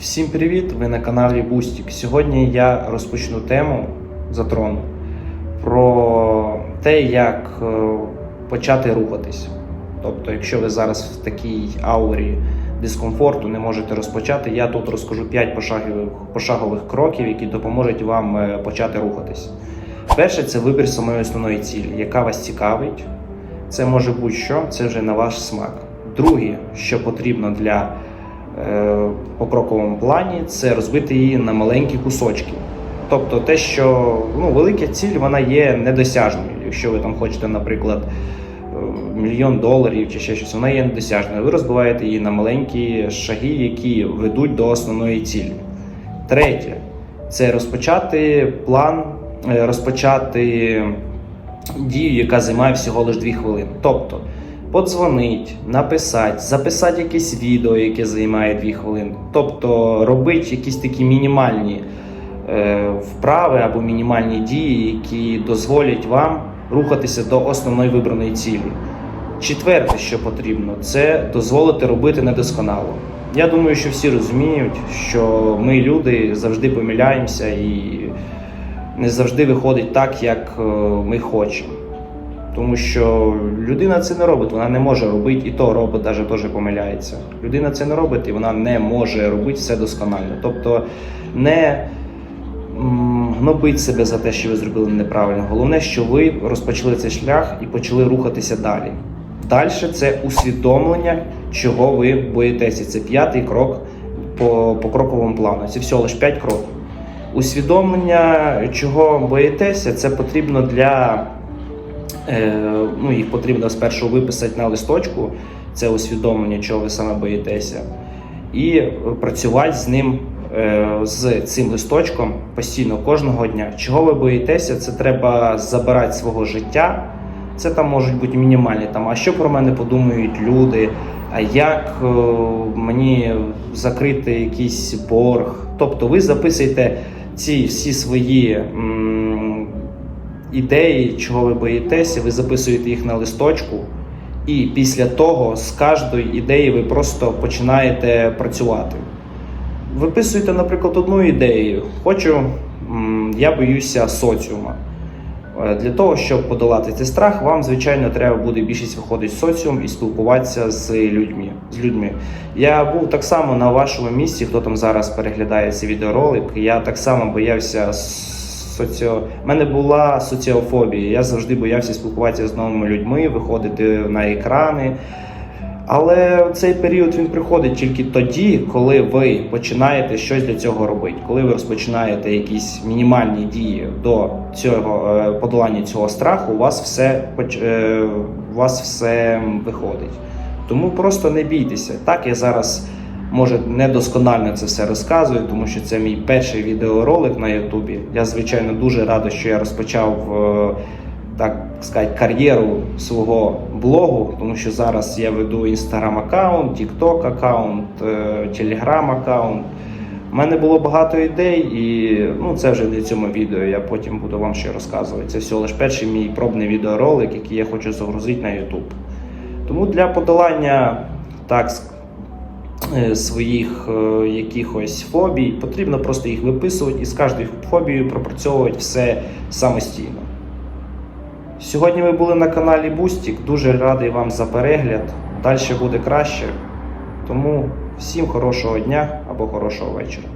Всім привіт! Ви на каналі Бустік. Сьогодні я розпочну тему затрону про те, як е, почати рухатись. Тобто, якщо ви зараз в такій аурі дискомфорту не можете розпочати, я тут розкажу 5 пошагових, пошагових кроків, які допоможуть вам е, почати рухатись. Перше це вибір самої основної цілі, яка вас цікавить. Це може будь-що, це вже на ваш смак. Друге, що потрібно для е, покроковому плані, це розбити її на маленькі кусочки. Тобто те, що ну, велика ціль вона є недосяжною. Якщо ви там хочете, наприклад, е, мільйон доларів чи ще щось, вона є недосяжною. Ви розбиваєте її на маленькі шаги, які ведуть до основної цілі. Третє це розпочати план, е, розпочати дію, яка займає всього лише 2 хвилини. Тобто подзвонить, написати, записати якесь відео, яке займає 2 хвилини. Тобто робити якісь такі мінімальні е, вправи або мінімальні дії, які дозволять вам рухатися до основної вибраної цілі. Четверте, що потрібно, це дозволити робити недосконало. Я думаю, що всі розуміють, що ми люди завжди помиляємося і не завжди виходить так, як е, ми хочемо. Тому що людина це не робить, вона не може робити, і то робот навіть теж помиляється. Людина це не робить, і вона не може робити все досконально. Тобто не гнобить себе за те, що ви зробили неправильно. Головне, що ви розпочали цей шлях і почали рухатися далі. Далі це усвідомлення, чого ви боїтеся. Це п'ятий крок по, по кроковому плану. Це всього лише п'ять кроків. Усвідомлення, чого боїтеся, це потрібно для ну, їх потрібно спершу виписати на листочку, це усвідомлення, чого ви саме боїтеся, і працювати з ним, е, з цим листочком постійно кожного дня. Чого ви боїтеся, це треба забирати свого життя. Це там можуть бути мінімальні там, а що про мене подумають люди, а як е, мені закрити якийсь борг. Тобто ви записуєте ці всі свої. м, ідеї, чого ви боїтеся, ви записуєте їх на листочку, і після того з кожної ідеї ви просто починаєте працювати. Виписуєте, наприклад, одну ідею. Хочу, я боюся соціума. Е, Для того, щоб подолати цей страх, вам, звичайно, треба буде більшість виходити в соціум і спілкуватися з людьми. з людьми. Я був так само на вашому місці, хто там зараз переглядає цей відеоролик. Я так само боявся соціо. У мене була соціофобія. Я завжди боявся спілкуватися з новими людьми, виходити на екрани. Але цей період він приходить тільки тоді, коли ви починаєте щось для цього робити. Коли ви розпочинаєте якісь мінімальні дії до цього е, подолання цього страху, у вас все е, у вас все виходить. Тому просто не бійтеся. Так я зараз може недосконально це все розказую, тому що це мій перший відеоролик на Ютубі. Я звичайно дуже радий, що я розпочав. е, так сказати, кар'єру свого блогу, тому що зараз я веду інстаграм аккаунт, тікток аккаунт, телеграм аккаунт. У мене було багато ідей, і ну, це вже для цьому відео. Я потім буду вам ще розказувати. Це всього лише перший мій пробний відеоролик, який я хочу загрузити на YouTube. Тому для подолання так, своїх е, якихось фобій потрібно просто їх виписувати і з кожною фобією пропрацьовувати все самостійно. Сьогодні ви були на каналі Бустік. Дуже радий вам за перегляд. Далі буде краще. Тому всім хорошого дня або хорошого вечора.